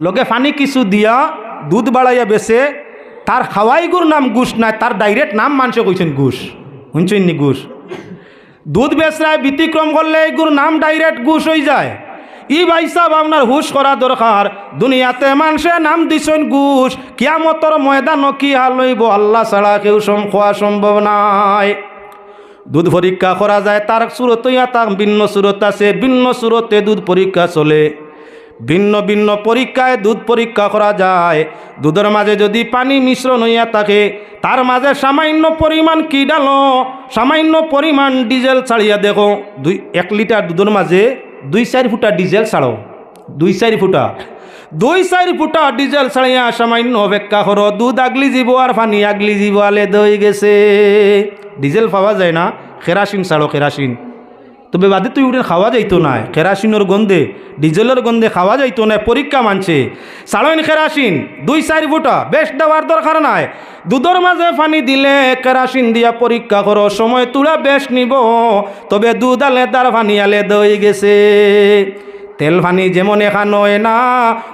লগে ফানি কিছু দিয়া দুধ বাড়াইয়া বেছে তার খাওয়াই গুর নাম গুস নাই তার ডাইরেক্ট নাম মানুষে কইছেন ঘুষ শুনছেন নি ঘুষ দুধ বেচরায় ব্যতিক্রম করলে এগুর নাম ডাইরেক্ট ঘুষ হয়ে যায়। ই ভাই সাহেব আপনার হুশ করা দরকার দুনিয়াতে মানুষে নাম দিছেন ঘুষ কিয়ামতর ময়দান কি লইব আল্লাহ ছাড়া কেউ সম খোয়া সম্ভব নাই। দুধ পরীক্ষা করা যায় তার সুরত তার ভিন্ন সুরত আছে, ভিন্ন সুরতে দুধ পরীক্ষা চলে। ভিন্ন ভিন্ন পরীক্ষায় দুধ পরীক্ষা করা যায়। দুধের মাঝে যদি পানি মিশ্রণ হইয়া থাকে, তার মাঝে সামান্য পরিমাণ কি ডালো, সামান্য পরিমাণ ডিজেল ছাড়িয়া দেখো। দুই, এক লিটার দুধের মাঝে দুই চারি ফুটা ডিজেল ছাড়ো। দুই চারি ফুটা। দুই চারি ফুটা ডিজেল ছাড়িয়া সামান্য অপেক্ষা করো। দুধ আগলি যাব আর পানি আগলি যাব, আলে দই গেছে। ডিজেল পাওয়া যায় না। কেরাসিন ছাড়ো, কেরাসিন। তবে বাদে তুই উঠে খাওয়া যাইতো না কেরাসিনের গন্ধে, ডিজেলের গন্ধে খাওয়া যাইতো না পরীক্ষা মানছে। সাড়ইন কেরাসিন, দুই চারি ফুটা, বেশ দেওয়ার দরকার নাই। দুধের মাঝে পানি দিলে কেরাসিন দিয়া পরীক্ষা করো, সময় তুলা বেশ নিব। তবে দুধ আলে তার পানি আলে দই গেছে। তেল ভানি যেমন এখান হয় না,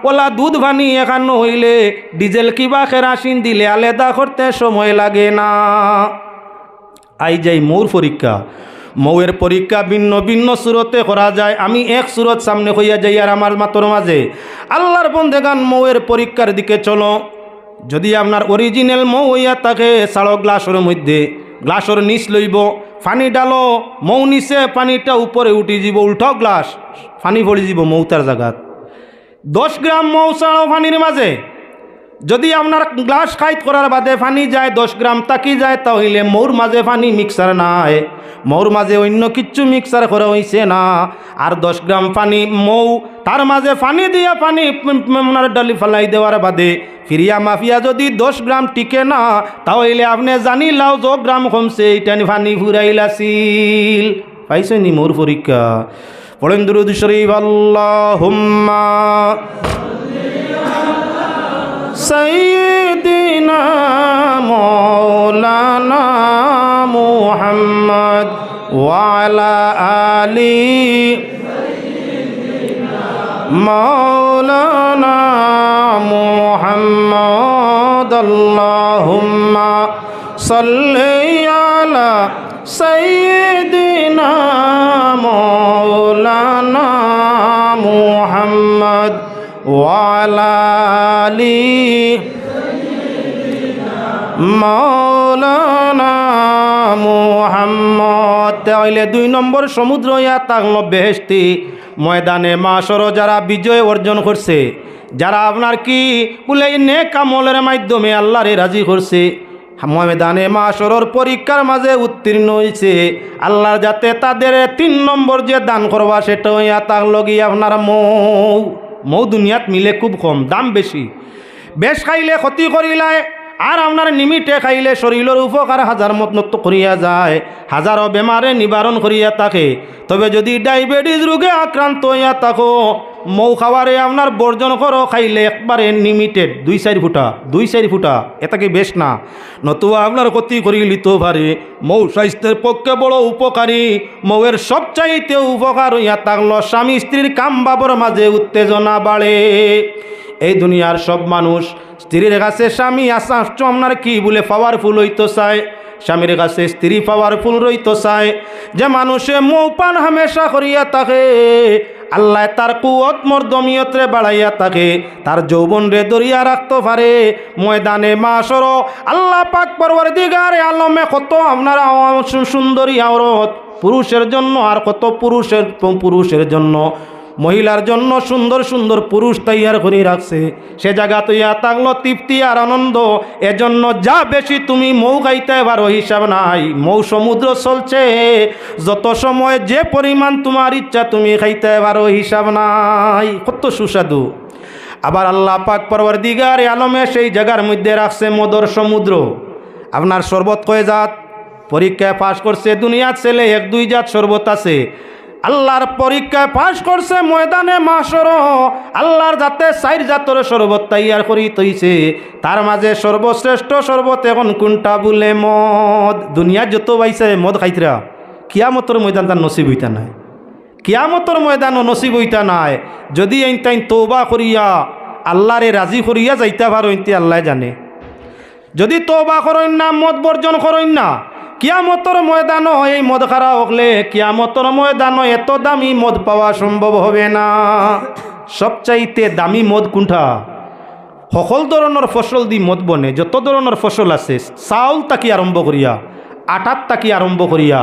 ওলা দুধ ভানি এখান হইলে, ডিজেল কিবা কেরাসিন দিলে আলাদা করতে সময় লাগে না। আই যাই মৌর পরীক্ষা। মৌয়ের পরীক্ষা ভিন্ন ভিন্ন সুরতে করা যায়। আমি এক সুরত সামনে হইয়া যাই আর আমার মাতর মাঝে। আল্লাহর বন্ধেগান মৌয়ের পরীক্ষার দিকে চলো। যদি আপনার অরিজিনাল মৌ হইয়া থাকে সাড়ো গ্লাসের মধ্যে। গ্লাসের নিচ লইব। পানি ডালো। মৌ নিচে পানিটা উপরে উঠি যাব, উল্টো গ্লাস। পানি পড়ি যাব মৌতার জায়গাত দশ গ্রাম মৌ চাড়ো পানির মাঝে। যদি আপনার গ্লাস খাইত করার বাদে পানি যায়, দশ গ্রাম তাকি যায়, তাহলে মৌর মাঝে পানি মিক্সার নাই। মৌর মাঝে অন্য কিচ্ছু মিক্সার করা হয়েছে না। আর দশ গ্রাম পানি মৌ, তার মাঝে পানি দিয়া পানি আপনার ডালি ফেলাই দেওয়ার বাদে ফিরিয়া মাফিয়া যদি দশ গ্রাম টিকে না, তাহলে আপনি জানি লাও য গ্রাম কমছে এইটানি পানি ফুরাইলাছিল পাইছেনি মোর পরীক্ষা? পড়েন দুরুদ শরীফ আল্লাহ سيدنا مولانا محمد وعلى آل مولانا محمد اللهم صل মৌলানা মুহাম্মদ। তাইলে দুই নম্বর সমুদ্র ইয়া তাগল বেহেস্তি ময়দানে মাসর যারা বিজয় অর্জন করছে, যারা আপনার কি বলে এই নেক আমলের মাধ্যমে আল্লাহরে রাজি করছে, ময়দানে মাসরর পরীক্ষার মাঝে উত্তীর্ণ হয়েছে আল্লাহর যাতে তাদের তিন নম্বর যে দান করবা, সেটা ইয়া তাক লগি আপনার মৌ মৌ দুনিয়াত মিলে খুব কম, দাম বেশি। বেশ খাইলে ক্ষতি করিলায় আর আপনার নিমিটে খাইলে শরীরের উপকার হাজার মত করিয়া যায়, হাজারো বেমারে নিবারণ করিয়া থাকে। তবে যদি ডায়াবেটিস রোগে আক্রান্ত হইয়া থাকো, মৌ খাওয়ারে আপনার বর্জন করো, খাইলে একবারে লিমিটেড দুই চারি ফুটা, দুই চারি ফুটা এটাকে বেশ না? নতুবা আপনার ক্ষতি করি লিতে পারে। মৌ স্বাস্থ্যের পক্ষে বড় উপকারী। মৌয়ের সবচাইতে উপকার হইয়া থাকল স্বামী স্ত্রীর কাম বাবর মাঝে উত্তেজনা বাড়ে। এই দুনিয়ার সব মানুষ স্ত্রীর কাছে স্বামী আসা আপনার কি বলে পাওয়ারফুল হইতো চায় স্বামীর কাছে স্ত্রী পাওয়ারফুল রইতো চায় যে মানুষে মৌপান হামেশা করিয়া থাকে, আল্লাহ তার কুয়ত মর্দমিয়তরে বাড়াইয়া থাকে। তার যৌবন রে দরিয়া রাখতে পারে। ময়দানে মাসর আল্লাহ পাক পরবর দিগারে আলমে কত আপনার সুন্দরী আওরত। পুরুষের জন্য আর কত পুরুষের পুরুষের জন্য। মহিলার জন্য সুন্দর সুন্দর পুরুষ তৈয়ার করে রাখছে। সে জায়গা তৈয়া থাকল তৃপ্তি আর আনন্দ। এজন্য যা বেশি তুমি মৌ খাইতে পারো হিসাব নাই। মৌ সমুদ্র চলছে। যত সময় যে পরিমাণ তোমার ইচ্ছা তুমি খাইতে পারো হিসাব নাই। কত সুস্বাদু। আবার আল্লাহ পাক পরবর দিগার আলমে সেই জায়গার মধ্যে রাখছে মদর সমুদ্র। আপনার শরবত কয়ে জাত? পরীক্ষায় পাশ করছে দুনিয়ার ছেলে, এক দুই জাত শরবত আছে। আল্লাহর পরীক্ষায় পাশ করছে ময়দানে মাসর আল্লাহর যাতে চাইর জাতর শরবত তৈয়ার করি তৈছে। তার মাঝে সর্বশ্রেষ্ঠ শরবত এখন কোনটা বলে মদ? দুনিয়া যত পাইছে মদ খাইতরা, কিয়ামতর ময়দান তার নসিব হইতা নাই। কিয়ামতর ময়দানও নসিব হইতা নাই। যদি এই তাই তৌবা করিয়া, আল্লাহরে রাজি করিয়া যাইতে পারো ইতি আল্লাহ জানে। যদি তৌবা করেন না, মদ বর্জন করেন না কিয়ামতর ময়দানও এই মদ খারা হকলে কিয়ামতর ময়দানও এত দামি মদ পাওয়া সম্ভব হবে না। সবচাইতে দামি মদ কোনটা? সকল ধরনের ফসল দি মদ বনে, যত ধরনের ফসল আছে, চাউল তাকি আরম্ভ করিয়া আটাত তাকি আরম্ভ করিয়া,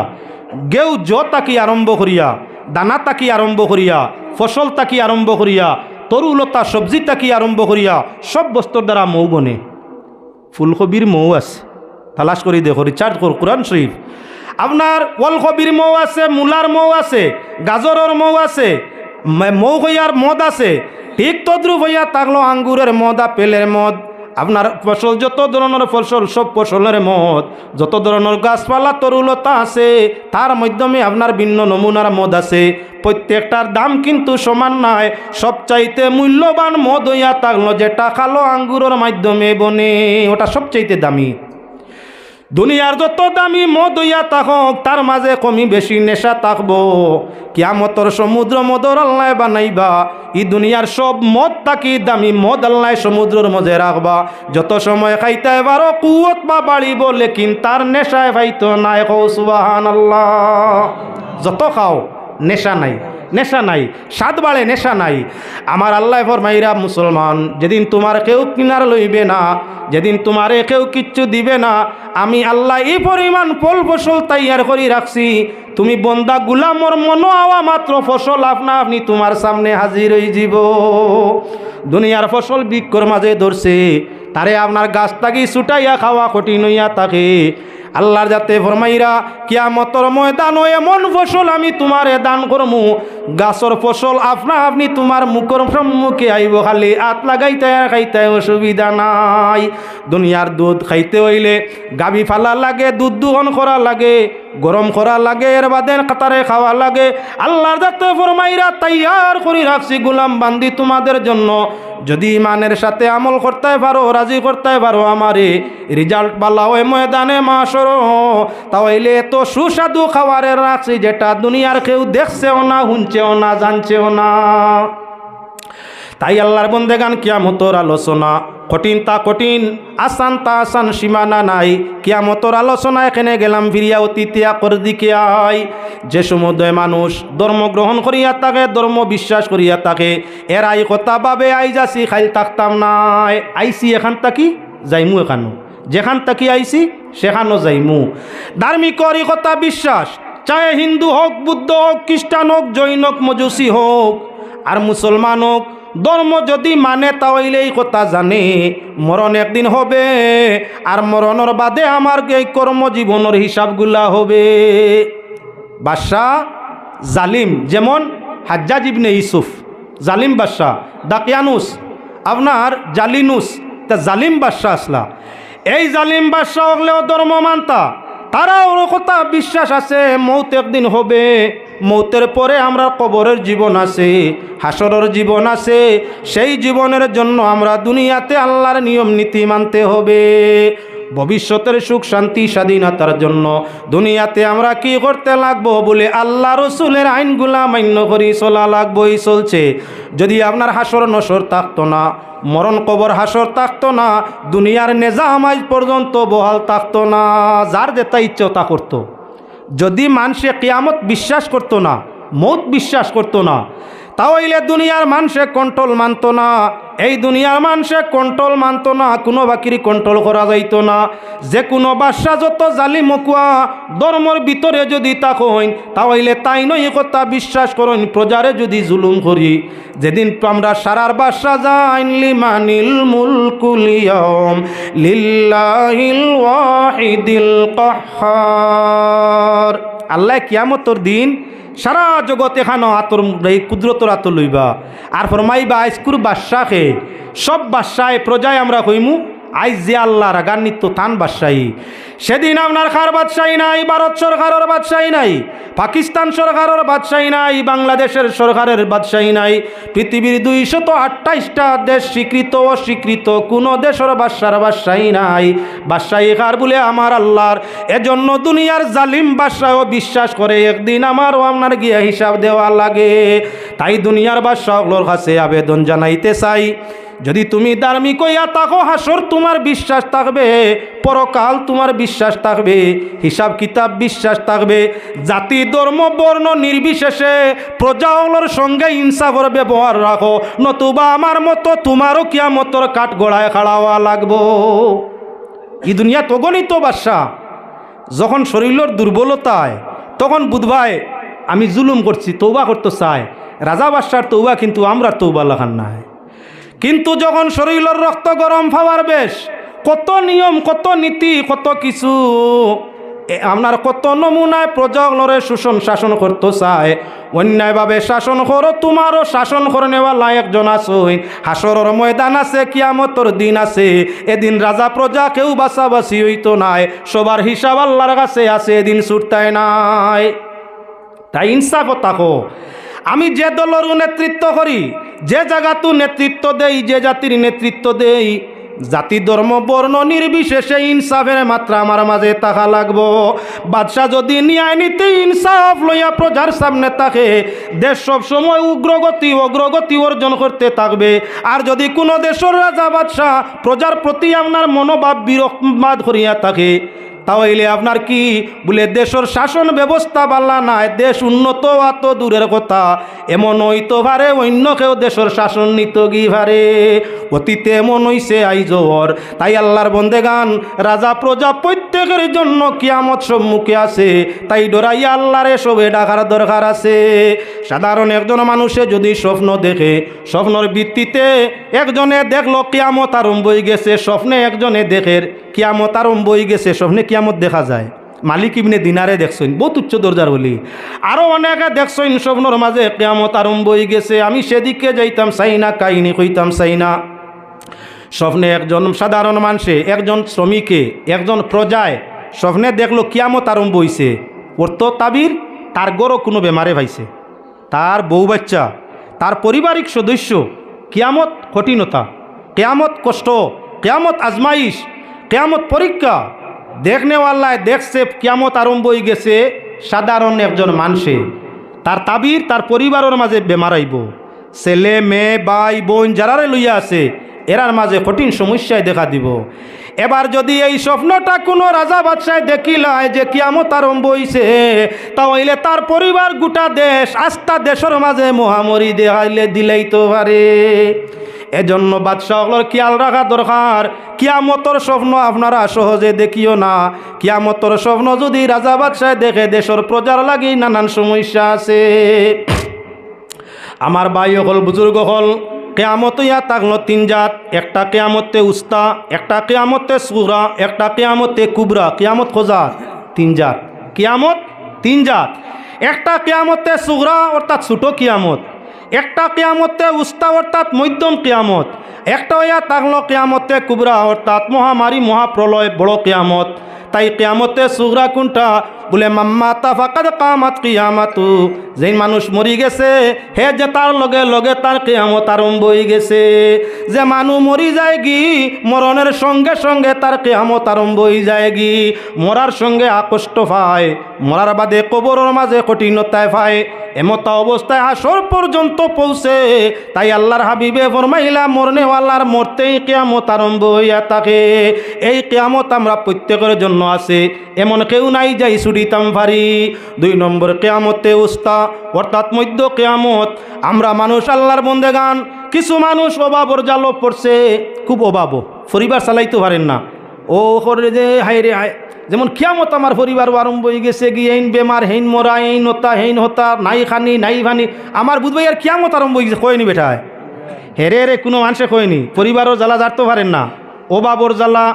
গেউ জ তাকি আরম্ভ করিয়া, দানা তাকি আরম্ভ করিয়া, ফসল তাকি আরম্ভ করিয়া, তরুলতা সবজি তাকি আরম্ভ করিয়া, সব বস্তুর দ্বারা মৌ বনে। ফুলকবির মৌ আছে। তালাশ করে, দেখো রিচার্জ কর কোরআন শরীফ আপনার ওলকবির মৌ আছে, মূলার মৌ আছে, গাজরের মৌ আছে, মে- হইয়ার মদ আছে। ঠিক তদ্রুপ হইয়া থাকল আঙ্গুরের মদ আপেলের মদ। আপনার ফসল যত ধরনের ফসল, সব ফসলের মদ। যত ধরনের গাছপালা, তরুলতা আছে, তার মাধ্যমে আপনার ভিন্ন নমুনার মদ আছে। প্রত্যেকটার দাম কিন্তু সমান নয়। সবচাইতে মূল্যবান মদ হইয়া থাকল যেটা কালো আঙ্গুরের মাধ্যমে বনে, ওটা সবচাইতে দামি। দুনিয়ার যত দামি মদ হইয়া থাকক তার মাঝে কমি বেশি নেশা থাকব কিয়ামতর সমুদ্র মদর আল্লাহ বানাইবা, ই দুনিয়ার সব মদ তাকি দামি মদ আল্লাহ সমুদ্রের মধ্যে রাখবা। যত সময় খাইতে এবারও কুয়ত বা বাড়িব লেকিন তার নেশায় ভাইতো নাই কৌ সুবাহান আল্লাহ যত খাও, নেশা নাই। নেশা নাই স্বাদ বাড়ে নেশা নাই। আমার আল্লাহ ফরমাইরা, মুসলমান, যেদিন তোমার কেউ কিনার লইবে না, যেদিন তোমারে কেউ কিচ্ছু দিবে না, আমি আল্লাহ এই পরিমাণ ফল ফসল তৈয়ার করি রাখছি। তুমি বন্দা গুলামর মনো আওয়া মাত্র ফসল আপনা আপনি তোমার সামনে হাজির হয়ে যাব দুনিয়ার ফসল বিক্ষর মাঝে ধরছে, তারে আপনার গাছ তাকি ছুটাইয়া খাওয়া কঠিন হইয়া থাকে। আল্লাহর যাতে ফরমাইরা, কিয়ামতর ময়দান এমন ফসল আমি তোমারে দান করমু গাছর ফসল আপনা আপনি তোমার মুখর সম্মুখে আইব, খালি আত লাগাইতে খাইতে অসুবিধা নাই। দুনিয়ার দুধ খাইতে হইলে গাবি ফালা লাগে, দুধ দুহন করা লাগে, গরম করা লাগে, এর বাদে কাতারে খাওয়া লাগে। আল্লাহর যাতে ফরমাইরা তৈয়ার করে রাখছি গুলাম বান্দি তোমাদের জন্য। যদি ইমানের সাথে আমল করতে পারো, রাজি করতে পারো আমারে, রেজাল্ট ভালো ওই ময়দানে মাসর। তাহলে এত সুস্বাদু খাবারের রাখছি যেটা দুনিয়ার কেউ দেখছেও না শুনছেও না জানছেও না। তাই আল্লাহর বন্দেগান কিয়ামতর আলোচনা। কঠিন তা কঠিন, আসান তা আসান, সীমানা নাই। কিয়ামতর আলোচনা এখানে গেলাম, ফিরিয়া অতীতিয়া কর দিকে আয়। যে সমুদয় মানুষ ধর্ম গ্রহণ করিয়া থাকে, ধর্ম বিশ্বাস করিয়া থাকে এরাই কথা বাবে আই যাসি, খাইল থাকতাম নাই। আইসি এখান তাকি যাইমু এখানো। যেখান তাকি আইসি, সেখানো যাইমু। ধার্মিকর এই কথা বিশ্বাস। চাহে হিন্দু হোক, বুদ্ধ হোক, খ্রিস্টান হোক, জৈন হোক, মজুসি হোক, আর মুসলমান হোক, ধর্ম যদি মানে তাহলে এই কথা জানে, মরণ একদিন হবে, আর মরণের বাদে আমার এই কর্মজীবনের হিসাবগুলা হবে। বাদশাহ জালিম, যেমন হাজ্জাজ ইবনে ইসুফ জালিম বাদশাহ, দাকিয়ানুস, আপনার জালিনুস, তা জালিম বাদশাহ আসলা। এই জালিম বাদশাহ হলেও ধর্ম মানতা তারাও কথা বিশ্বাস আছে মৌত একদিন হবে। মৌতের পরে আমরা কবরের জীবন আছে, হাসরের জীবন আছে। সেই জীবনের জন্য আমরা দুনিয়াতে আল্লাহর নিয়ম, নীতি মানতে হবে। ভবিষ্যতের সুখ, শান্তি, স্বাধীনতার জন্য দুনিয়াতে আমরা কি করতে লাগবো বলে আল্লাহ রসুলের আইনগুলা মান্য করি, চলা লাগবোই, চলছে। যদি আপনার হাসর, নসর থাকতো না, মরণ কবর হাসর থাকতো না, দুনিয়ার নেজামাইজ পর্যন্ত বহাল থাকতো না, যার যেটা ইচ্ছে তা করতো। যদি মানুষে কেয়ামত বিশ্বাস করতো না মৌত বিশ্বাস করতো না তাহলে দুনিয়ার মানুষে কন্ট্রোল মানতো না। এই দুনিয়ার মানুষে কন্ট্রোল মানতো না, কোনো বাকির কন্ট্রোল করা যাইত না। যে কোনো বাদশা যত জালি মকুয়া ধর্মর ভিতরে যদি তাকইন তাহলে তাই নয় কথা, বিশ্বাস করইন প্রজারে যদি জুলুম করি। যেদিন আমরা সারার বাদশা যাইন, লিমানিল মুলকুলিয়ম লিল্লাহিল ওয়াহিদিল কাহ্হার আল্লাহ কিয়ামতর দিন সারা জগতে এখানো আতর এই কুদরতর আতর লইবা। আর ফরমাইবা, আইসকুর বাদশাহে, সব বাদশাহে প্রজায় আমরা কইমু আইজ যে আল্লাহ রাগান্বিত তান বাদশাহী। সেদিন আপনার খার বাদশাহী নাই, ভারত সরকারের বাদশাহী নাই, পাকিস্তান সরকারের বাদশাহী নাই, বাংলাদেশের সরকারের বাদশাহী নাই। পৃথিবীর দুইশত আঠাইশটা দেশ স্বীকৃত, অস্বীকৃত, কোনো দেশের বাদশার বাদশাহী নাই। বাদশাহী কার বলে? আমার আল্লাহর। এজন্য দুনিয়ার জালিম বাদশাহ বিশ্বাস করে, একদিন আমারও আপনার গিয়া হিসাব দেওয়া লাগে। তাই দুনিয়ার বাদশাহগুলোর কাছে আবেদন জানাইতে চাই। যদি তুমি ধার্মিক হইয়া থাকো হাসর তোমার বিশ্বাস থাকবে, পরকাল তোমার বিশ্বাস থাকবে, হিসাব কিতাব বিশ্বাস থাকবে, জাতি, ধর্ম, বর্ণ নির্বিশেষে প্রজাগুলোর সঙ্গে ইনসাফর ব্যবহার রাখো, নতুবা আমার মতো তোমারও কিয়ামতর কাঠ গড়ায় খাড়াওয়া লাগবো। এই দুনিয়া তগণিত বাদশা যখন শরীরের দুর্বলতায়, তখন বুধবায় আমি জুলুম করছি তৌবা করতে চাই রাজা বাদশার তৌবা কিন্তু আমরা তৌবা লাগান নাই। কিন্তু যখন শরীরের রক্ত গরম পাওয়ার বেশ, কত নিয়ম, কত নীতি, কত কিছু আপনার কত নমুনায় প্রজাগুলোরে শোষণ, শাসন করতে চায়, অন্যায়ভাবে শাসন করো, তোমারও শাসন করে নেওয়া একজন আসই হাসরের ময়দান আছে, কিয়ামতর দিন আছে, এদিন রাজা প্রজা কেউ বাসাবাসি হইতো নাই, সবার হিসাব আল্লাহর কাছে আছে, এদিন ছুটতায় নাই। তাই ইনসাফ থাকো আমি যে দলের নেতৃত্ব করি যে জায়গাতো নেতৃত্ব দেই, যে জাতির নেতৃত্ব দেই, জাতি ধর্ম, বর্ণ নির্বিশেষে ইনসাফের মাত্রা আমার মাঝে তাহা লাগব। বাদশাহ যদি ন্যায় নীতি, ইনসাফ লইয়া প্রজার সামনে থাকে দেশ সব সময় উগ্রগতি, অগ্রগতি অর্জন করতে থাকবে। আর যদি কোনো দেশের রাজা, বাদশাহ প্রজার প্রতি আপনার মনোভাব বিরক্ত করিয়া থাকে তাহলে আপনার কি বলে দেশের শাসন ব্যবস্থা বাল্লা নাই? দেশ উন্নত অত দূরের কথা। এমন হইতো ভারে, অন্য কেউ দেশের শাসন নিত গি পারে অতীতে এমন হইছে আইজর তাই আল্লাহর বন্দেগান, রাজা, প্রজা প্রত্যেকের জন্য কিয়ামত সম্মুখে আছে। তাই ডরাইয়া আল্লাহরে সবে ডাকার দরকার আছে। সাধারণ একজন মানুষে যদি স্বপ্ন দেখে, স্বপ্নর ভিত্তিতে একজনে দেখল কিয়ামত আরম্ভ হয়ে গেছে, স্বপ্নে একজনে দেখে কিয়ামত আরম্ভ হয়ে গেছে, স্বপ্নে কিয়ামত দেখা যায়। মালিক ইবনে দিনারে দেখছেন, বহুত উচ্চ দরজার বলি আরও অনেকে দেখছেন, স্বপ্নর মাঝে কিয়ামত আরম্ভ হয়ে গেছে, আমি সেদিকে যাইতাম চাই না কাহিনী কইতাম চাই না স্বপ্নে একজন সাধারণ মানুষে, একজন শ্রমিকে, একজন প্রজায়, স্বপ্নে দেখল কিয়ামত আরম্ভ হইছে। অর্থ তাবির, তার গরও কোনো বেমারে ভাইছে। তার বউ বাচ্চা, তার পারিবারিক সদস্য, কিয়ামত কঠিনতা, কেয়ামত কষ্ট, কেয়ামত আজমাইশ কেয়ামত পরীক্ষা। দেখনেওয়াল্লায় দেখছে কিয়ামত আরম্ভ হয়ে গেছে সাধারণ একজন মানুষে তার তাবির তার পরিবারের মাঝে বেমার আইব ছেলে, মেয়ে, ভাই, বোন যারারে লইয়া আছে, এরার মাঝে কঠিন সমস্যায় দেখা দিব। এবার যদি এই স্বপ্নটা কোনো রাজা বাদশায় দেখিলায় যে কিয়ামত আরম্ভ হইছে, তাহলে তার পরিবার গোটা দেশ, আস্থা দেশের মাঝে মহামরি দেখাইলে দিলেই তো পারে। এজন্য বাদশাহগুলোর খেয়াল রাখা দরকার। কিয়ামতর স্বপ্ন আপনারা সহজে দেখিও না। কিয়ামতর স্বপ্ন যদি রাজা বাদশায় দেখে, দেশের প্রজার লাগি নানান সমস্যা আছে। আমার ভাই হল বুজুর্গ হল কেয়ামত ইয়া তাকলো তিন জাত। একটা কেয়ামতে উস্তা, একটা কেয়ামতে সুরা, একটা কেয়ামতে কুবরা, কেয়ামত খোঁজা, তিন জাত। কেয়ামত তিন জাত। একটা কেয়ামতে সুগরা অর্থাৎ ছোটো কিয়ামত। একটা কেয়ামতে উস্তা অর্থাৎ মধ্যম কেয়ামত, একটা হইয়া তাকলো কেয়ামতে কুবরা, অর্থাৎ মহামারী মহাপ্রলয়, বড় কেয়ামত। তাই কেয়ামতে সুগরা কোনটা বলে, মাম্মা, তা ফাকাদ কামাত কিয়ামাতু। যেই মানুষ মরি গেছে, হে যে তার লগে লগে তার কেয়ামত আরম্ভ হয়ে গেছে। যে মানুষ মরি যায় গি, মরণের সঙ্গে সঙ্গে তার কেয়ামত আরম্ভ হয়ে যায় গি। মরার সঙ্গে আকষ্ট পায় মরার বাদে কবরের মাঝে কঠিনতায় পায় এমতা অবস্থায় আসর পর্যন্ত পৌঁছে, তাই আল্লাহর হাবিবে ফরমাইলা মরনেওয়ালার মরতেই কেয়ামত আরম্ভ হইয়া থাকে। এই কেয়ামত আমরা প্রত্যেকের জন্য আছে। এমন কেউ নাই যাই ছুটিতাম পারি দুই নম্বর কেয়ামতে উস্তা, অর্থাৎ মধ্য কেয়ামত। আমরা মানুষ, আল্লাহর বন্দেগান, কিছু মানুষ অভাবর জালো পড়ছে, খুব অভাব পরিবার চালাইতে পারেন না। ও করে যে হাই রে হায়। যেমন কিয়ামত আমার পরিবার আরম্ভ হয়ে গেছে গিয়ে এইন বেমার, হেইন মরা এইন হতা হেইন হতা নাই খানি, নাই ভানি। আমার বুধবাই আর কিয়ামত আরম্ভ হয়ে গেছে কয়নি বেটায় হেরে রে কোনো মানুষে কয়নি পরিবারও জ্বালা জারতে পারেন না। অভাবর জ্বালা,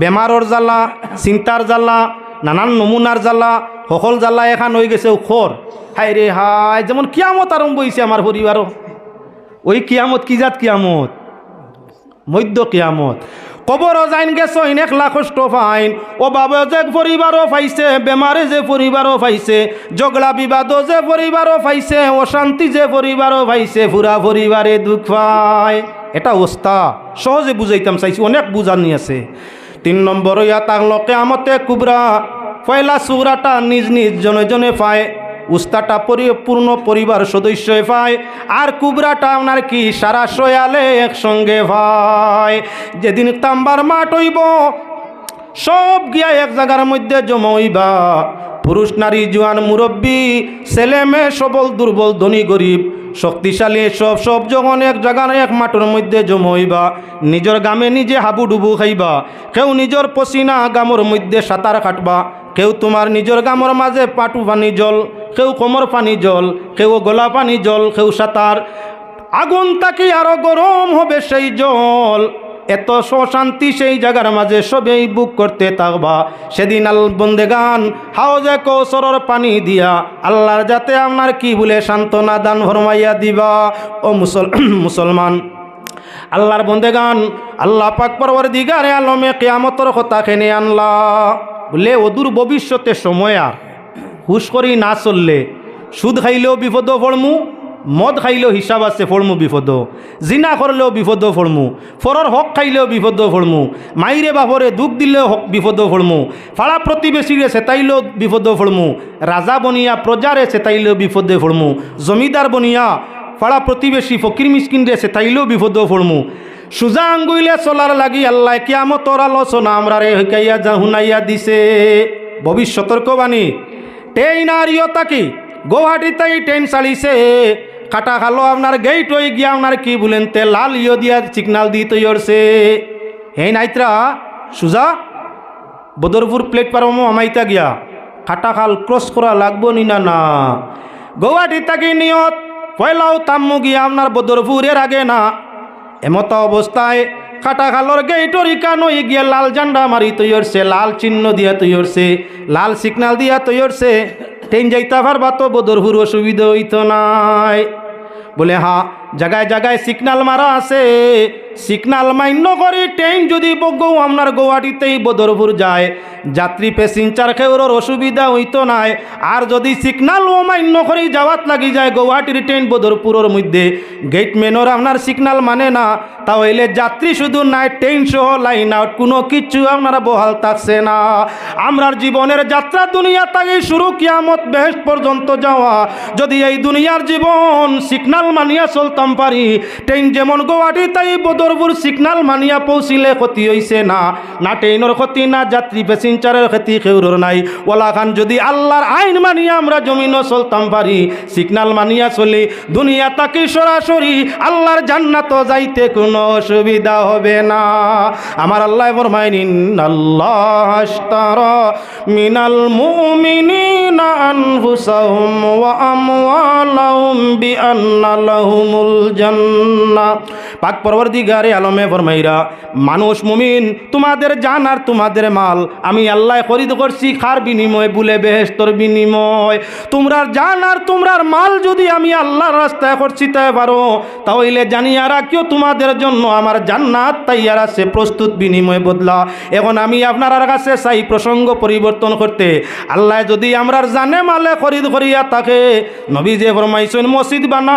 বেমারর জ্বালা, চিন্তার জ্বালা নানান নমুনার জ্বালা, সকল জ্বালা এখান হয়ে গেছে খর হাই রে হাই যেমন কিয়ামত আরম্ভ হয়েছে আমার পরিবারও ওই কিয়ামত কি জাত কিয়ামত? মধ্য কিয়ামত। কবর যাইন গেছ এক লাখ ফাইন। অভাবে যে পরিবারও পাইছে বেমারে যে পরিবারও পাইছে জগলা বিবাদও যে পরিবারও পাইছে অশান্তি যে পরিবারও পাইছে পুরা পরিবারে দুঃখ পায়। এটা অবস্থা সহজে বুঝাইতাম চাইছি, অনেক বুঝানি আছে। তিন নম্বর ইয়া তাকলো আমতে কুবরা পয়লা সুরাটা নিজ নিজ জনে জনে পায়, উস্তাটা পরিপূর্ণ পরিবার সদস্য পায়, আর কুবরাটা আপনার কি সারা সয়ালে একসঙ্গে ভাই যেদিন তাম্বার মাঠ হইব, সব গিয়া এক জায়গার মধ্যে জমাইবা পুরুষ, নারী, জোয়ান, মুরব্বী, ছেলে, মেয়ে, সবল, দুর্বল, ধনী, গরিব, শক্তিশালী, সব সব যখন এক জায়গার এক মাঠের মধ্যে জমাইবা নিজের গামে নিজে হাবুডুবু খাইবা, কেউ নিজের পসিনা গামর মধ্যে সাঁতার কাটবা কেউ তোমার নিজের গামর মাঝে পাটু পানি জল, কেউ কোমর পানি জল, কেউ গলা পানি জল, কেউ সাঁতার। আগুন তাকে আরও গরম হবে সেই জল। এত সশান্তি সেই জায়গার মাঝে সবেই বুক করতে থাকবা সেদিন আল বন্দেগান হাওজে কৌসরর পানি দিয়া, আল্লাহর যাতে আপনার কি বলে সান্ত্বনা দান ফরমাইয়া দিবা, ও মুসল মুসলমান। আল্লাহর বন্দেগান, আল্লাহ পাক পরবর দিগারে আলমে কেয়ামতর কথা খেনে আনলা। বলে, অদূর ভবিষ্যতে সময় আর। হুশ করি না চললে। সুদ খাইলেও বিপদ পড়মু, মদ খাইলেও হিসাব আছে ফড়মু বিপদ। জিনা করলেও বিপদ ফড়মু ফরর হক খাইলেও বিপদ ফড়মু মাইরে বাপরে দুঃখ দিলেও হক বিপদ ফড়মু ফাড়া প্রতিবেশীরে সেতাইলেও বিপদ ফড়মু রাজা বনিয়া প্রজারে সেতাইলেও বিপদে ফড়মু জমিদার বনিয়া ফাড়া প্রতিবেশী ফকির মিসকিনরে সেতাইলেও বিপদ ফড়মু সুজা আঙ্গুইলে চলার লাগি আল্লাহ কিয়ামতর আলোচনা আমরা রে হইকাইয়া যা হুনাইয়া দিছে। ভবিষ্যতর্ক বাণী টেই নারিও তাকি গুয়াহাটিতেই ট্রেন চালিছে। কাটা খালো আপনার গেইট হয়ে গিয়া আপনার কি বলেন তে লাল ইয় দিয়া সিগনাল দিয়ে তৈরছে হে নাইত্রা সুজা বদরপুর প্লেটফর্ম আমাইতা গিয়া কাটা খাল ক্রস করা লাগবো নি না না। গুয়াহাটি তাকি নিয়ত পয়লাও তাম্মু গিয়া আপনার বদরপুরের আগে না। এমত অবস্থায় কাটা খালোর গেইটর ইকানই গিয়ে লাল জান্ডা মারি তৈরছে লাল চিহ্ন দিয়া তৈরছে লাল সিগনাল দিয়া তৈরছে ট্রেন যাইতে পারবা তো বদরপুর অসুবিধা হইতো নাই। বলে, হা জায়গায় জায়গায় সিগনাল মারা আছে। সিগনাল মান্য করে, ট্রেন যদি বগৌ আপনার গুয়াহাটিতেই বদরপুর যায়। যাত্রী প্যাসেঞ্জার খেউর অসুবিধা হইতো নাই। আর যদি সিগনাল ও মান্য করে, যাওয়াত লাগি যায় গুয়াহাটির ট্রেন বদরপুরের মধ্যে। গেটম্যানর আপনার সিগনাল মানে না। তাহলে যাত্রী শুধু নাই, ট্রেন সহ লাইন আউট, কোনো কিছু আপনারা বহাল থাকছে না। আমরার জীবনের যাত্রা দুনিয়া তাকে শুরু, কিয়ামত বেহেস পর্যন্ত যাওয়া। যদি এই দুনিয়ার জীবন সিগনাল মানিয়া চলতাম পারি, ট্রেন যেমন গুয়াহাটি তাই বদরপুর সিগনাল মানিয়া পৌঁছিলে, ক্ষতি হইছে না। না ট্রেনের ক্ষতি, না যাত্রী প্যাসেঞ্জারের ক্ষতি কেউর নাই। ওলা খান, যদি আল্লাহর আইন মানিয়া আমরা জমিনও চলতাম পারি সিগনাল মানিয়া চলি, দুনিয়া তাকে সরাসরি আল্লাহর জান্নাত যাইতে কোনো অসুবিধা হবে না। আমার আল্লাহ ফরমাইন আল্লাহ মিনাল মুমিনিনা আনফুসাহুম ওয়া আমওয়ালাহুম বিআন্না লাহুমুল জান্নাহ পাক পরবর্তীকারে আলমে ফরমাইরা, মানুষ মুমিন, তোমাদের জান আর তোমাদের মাল, আমি আল্লাহ খরিদ করছি খার বিনিময় বুলে বেহেস্তর বিনিময়। তোমরার জান আর তোমরার মাল যদি আমি আল্লাহর রাস্তায় করছি তাই পারো, তাহলে জানিয়া রাখিও তোমাদের জন্য আমার জান্নাত তাইয়ার আছে, প্রস্তুত বিনিময় বদলা। এখন আমি আপনার কাছে চাই প্রসঙ্গ পরিবর্তন করতে। আল্লাহ যদি আমরার জানে মালে খরিদ করিয়া থাকে নবী যে ফরমাইছেন, মসজিদ বানা